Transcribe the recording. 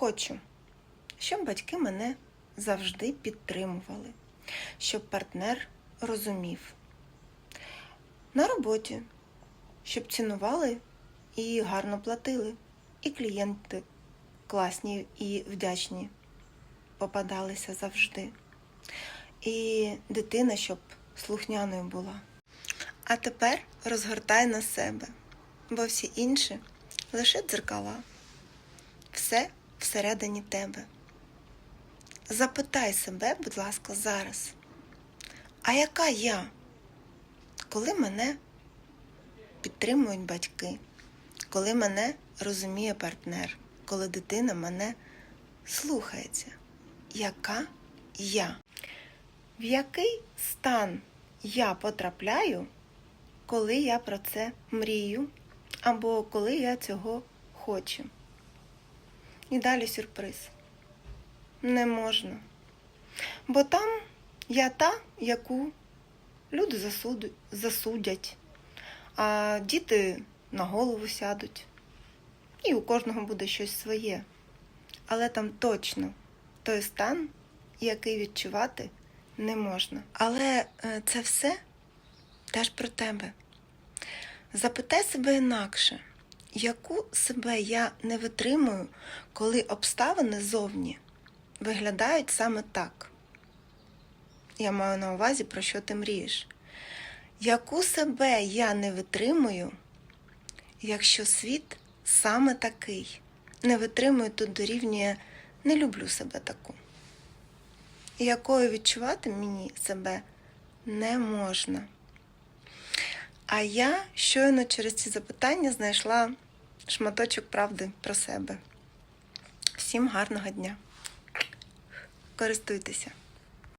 Хочу, щоб батьки мене завжди підтримували, щоб партнер розумів. На роботі, щоб цінували і гарно платили, і клієнти класні і вдячні попадалися завжди. І дитина, щоб слухняною була. А тепер розгортай на себе, бо всі інші лише дзеркала. Все всередині тебе. Запитай себе, будь ласка, зараз. А яка я, коли мене підтримують батьки, коли мене розуміє партнер, коли дитина мене слухається? Яка я? В який стан я потрапляю, коли я про це мрію, або коли я цього хочу? І далі сюрприз. Не можна. Бо там я та, яку люди засудять, а діти на голову сядуть. І у кожного буде щось своє. Але там точно той стан, який відчувати не можна. Але е, це все теж про тебе. Запитай себе інакше, яку себе я не витримую, коли обставини зовні виглядають саме так. Я маю на увазі, про що ти мрієш. Яку себе я не витримую, якщо світ саме такий? Не витримую тут дорівнює не люблю себе таку. Якою відчувати мені себе не можна. А я щойно через ці запитання знайшла шматочок правди про себе. Всім гарного дня. Користуйтеся.